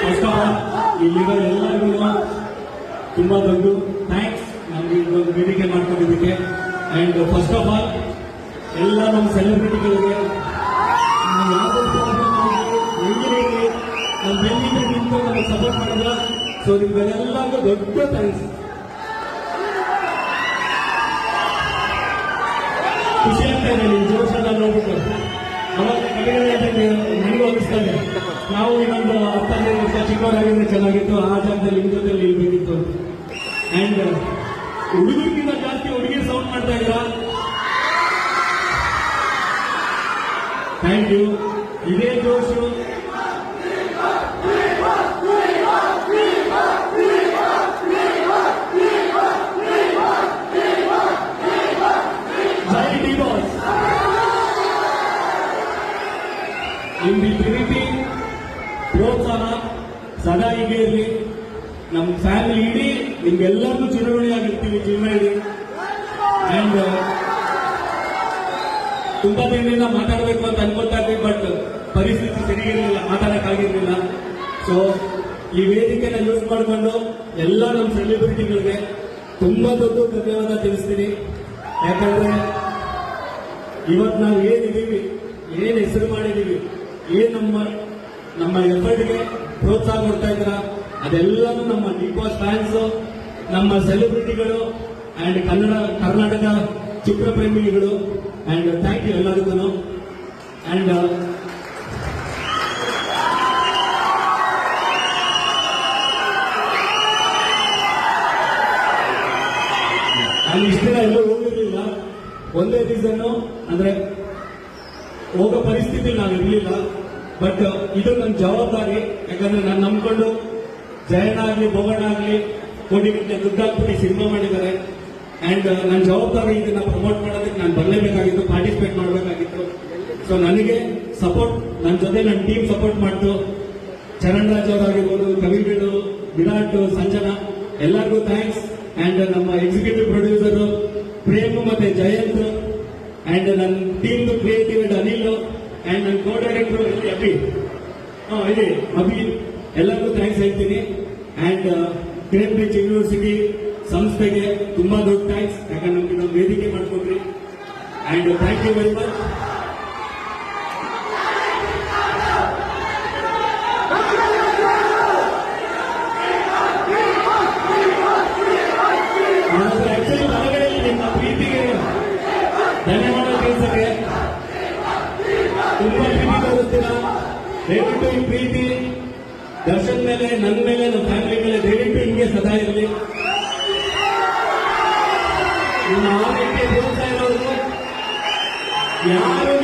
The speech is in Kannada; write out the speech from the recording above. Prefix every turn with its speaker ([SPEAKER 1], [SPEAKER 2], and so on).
[SPEAKER 1] ಫಸ್ಟ್ ಆಫ್ ಆಲ್ ಇಲ್ಲಿರೋ ಎಲ್ಲರಿಗೂ ತುಂಬಾ ದೊಡ್ಡ ಥ್ಯಾಂಕ್ಸ್ ನಮ್ಗೆ ಇದೊಂದು ವೇದಿಕೆ ಮಾಡ್ಕೊಂಡಿದ್ದಕ್ಕೆ. ಅಂಡ್ ಫಸ್ಟ್ ಆಫ್ ಆಲ್ ಎಲ್ಲ ನಮ್ಮ ಸೆಲೆಬ್ರಿಟಿಗಳಿಗೆ ನಮ್ಮ ಬೆನ್ನಿಗೆ ನಿಂತು ನಮಗೆ ಸಪೋರ್ಟ್ ಮಾಡಿದ್ರ. ಸೊ ನಿಮ್ಗೆಲ್ಲರಿಗೂ ದೊಡ್ಡ ಥ್ಯಾಂಕ್ಸ್ ಖುಷಿ ಆಗ್ತಾ ಇದೆ ನಿಮ್ಮ ಜೋಶನ್ನ ನೋಡ್ಬಿಟ್ಟು ಅನಿಸ್ತಾರೆ ನಾವು ಇನ್ನೊಂದು ಹತ್ತು ಹದಿನೈದು ವರ್ಷ ಚಿಕ್ಕವರಾಗಿದ್ರೆ ಚೆನ್ನಾಗಿತ್ತು, ಆ ಜಾಗದಲ್ಲಿ ನಿಮ್ಮ ಜೊತೆ ನಿಲ್ಬೇಕಿತ್ತು ಅಂಡ್ ಹುಡುಗರಿಗಿಂತ ಜಾಸ್ತಿ ಹುಡುಗಿರು ಸೌಂಡ್ ಮಾಡ್ತಾ ಇದ್ದೀರಾ? ಥ್ಯಾಂಕ್ ಯು ಇದೇ ಜೋಶು. ನಿಮ್ದು ಈ ಪ್ರೀತಿ, ಪ್ರೋತ್ಸಾಹ ಸದಾ ಹೀಗೆ ಇರಲಿ. ನಮ್ಮ ಫ್ಯಾಮಿಲಿ ಇಡೀ ನಿಮ್ಗೆಲ್ಲರಿಗೂ ಚುನಾವಣೆ ಆಗಿರ್ತೀವಿ ಅಂಡ್ ತುಂಬಾ ದಿನದಿಂದ ಮಾತಾಡಬೇಕು ಅಂತ ಅನ್ಕೊಳ್ತಾ ಇದ್ವಿ ಬಟ್ ಪರಿಸ್ಥಿತಿ ಸರಿಗಿರಲಿಲ್ಲ, ಮಾತಾಡಕ್ಕಾಗಿರ್ಲಿಲ್ಲ. ಸೊ ಈ ವೇದಿಕೆನ ಯೂಸ್ ಮಾಡಿಕೊಂಡು ಎಲ್ಲ ನಮ್ಮ ಸೆಲೆಬ್ರಿಟಿಗಳಿಗೆ ತುಂಬಾ ದೊಡ್ಡ ಧನ್ಯವಾದ ತಿಳಿಸ್ತೀನಿ. ಯಾಕಂದ್ರೆ ಇವತ್ತು ನಾವು ಏನಿದ್ದೀವಿ ಏನು ಹೆಸರು ಮಾಡಿದೀವಿ ಏನ್ ನಮ್ಮ ನಮ್ಮ ಎಫರ್ಟ್ಗೆ ಪ್ರೋತ್ಸಾಹ ಕೊಡ್ತಾ ಇದ್ದೀರಾ? ಅದೆಲ್ಲನೂ ನಮ್ಮ ಬಾಸ್ ಫ್ಯಾನ್ಸ್ ನಮ್ಮ ಸೆಲೆಬ್ರಿಟಿಗಳು ಅಂಡ್ ಕನ್ನಡ, ಕರ್ನಾಟಕ ಚಿತ್ರಪ್ರೇಮಿಗಳು. ಅಂಡ್ ಥ್ಯಾಂಕ್ ಯು ಎಲ್ಲರಿಗೂ ಅಂಡ್ ಅಲ್ಲಿ ಇಷ್ಟು ದಿನ ಎಲ್ಲೂ ಹೋಗಿರ್ಲಿಲ್ಲ. ಒಂದೇ ರೀಸನ್ ಅಂದ್ರೆ ಹೋಗೋ ಪರಿಸ್ಥಿತಿ ನಾವು ಇರಲಿಲ್ಲ. ಬಟ್ ಇದು ನನ್ನ ಜವಾಬ್ದಾರಿ. ಯಾಕಂದ್ರೆ ನಾನು ನಂಬ್ಕೊಂಡು ಜಯನ ಆಗ್ಲಿ, ಭೋಗಣ್ಣ ಆಗ್ಲಿ ಕೋಟಿ ಗಟ್ಟಲೆ ದುಡ್ಡು ಸಿನಿಮಾ ಮಾಡಿದ್ದಾರೆ. ಅಂಡ್ ನನ್ನ ಜವಾಬ್ದಾರಿ ಇದನ್ನ ಪ್ರಮೋಟ್ ಮಾಡೋದಕ್ಕೆ ನಾನು ಬರಲೇಬೇಕಾಗಿತ್ತು ಪಾರ್ಟಿಸಿಪೇಟ್ ಮಾಡಬೇಕಾಗಿತ್ತು. ಸೊ ನನಗೆ ಸಪೋರ್ಟ್ ನನ್ನ ಜೊತೆ ನನ್ನ ಟೀಮ್ ಸಪೋರ್ಟ್ ಮಾಡ್ತು. ಚರಣ್ ರಾಜ್ ಅವರಾಗಿರ್ಬೋದು ಕವಿಗಳು ವಿರಾಟ್, ಸಂಜನಾ, ಎಲ್ಲರಿಗೂ ಥ್ಯಾಂಕ್ಸ್ ಅಂಡ್ ನಮ್ಮ ಎಕ್ಸಿಕ್ಯೂಟಿವ್ ಪ್ರೊಡ್ಯೂಸರ್ ಪ್ರೇಮ್ ಮತ್ತೆ ಜಯಂತ್. ಅಂಡ್ ನನ್ನ ಟೀಮ್ ಕ್ರಿಯೇಟಿವ್ ಅನಿಲ್ ಅಂಡ್ ನನ್ನ ಕೋ ಡೈರೆಕ್ಟರ್ ಇಲ್ಲಿ ಅಭಿ ಹಾ ಇದೆ ಅಭಿ ಎಲ್ಲರಿಗೂ ಥ್ಯಾಂಕ್ಸ್ ಹೇಳ್ತೀನಿ. ಅಂಡ್ ಬೀಚ್ ಯೂನಿವರ್ಸಿಟಿ ಸಂಸ್ಥೆಗೆ ತುಂಬಾ ದೊಡ್ಡ ಥ್ಯಾಂಕ್ಸ್ ಯಾಕಂದ್ರೆ ನಮ್ಗೆ ನಾವು ವೇದಿಕೆ ಮಾಡ್ಕೊಟ್ರಿ. And thank you very much actually ನಿಮ್ಮ ಪ್ರೀತಿಗೆ ಧನ್ಯವಾದ ತಿಳಿಸಕ್ಕೆ ತುಂಬಾ ಪ್ರೀತಿ ತೋರಿಸ್ತೀರಾ ದಯವಿಟ್ಟು ಈ ಪ್ರೀತಿ, ದರ್ಶನ್ ಮೇಲೆ ನನ್ನ ಮೇಲೆ ನನ್ನ ಫ್ಯಾಮಿಲಿ ಮೇಲೆ ದಯವಿಟ್ಟು ಹಿಂಗೆ ಸದಾ ಇರಲಿ. ನಿಮ್ಮ ಆರೋಗ್ಯ ಹೇಳ್ತಾ ಇರೋದು. ಯಾರು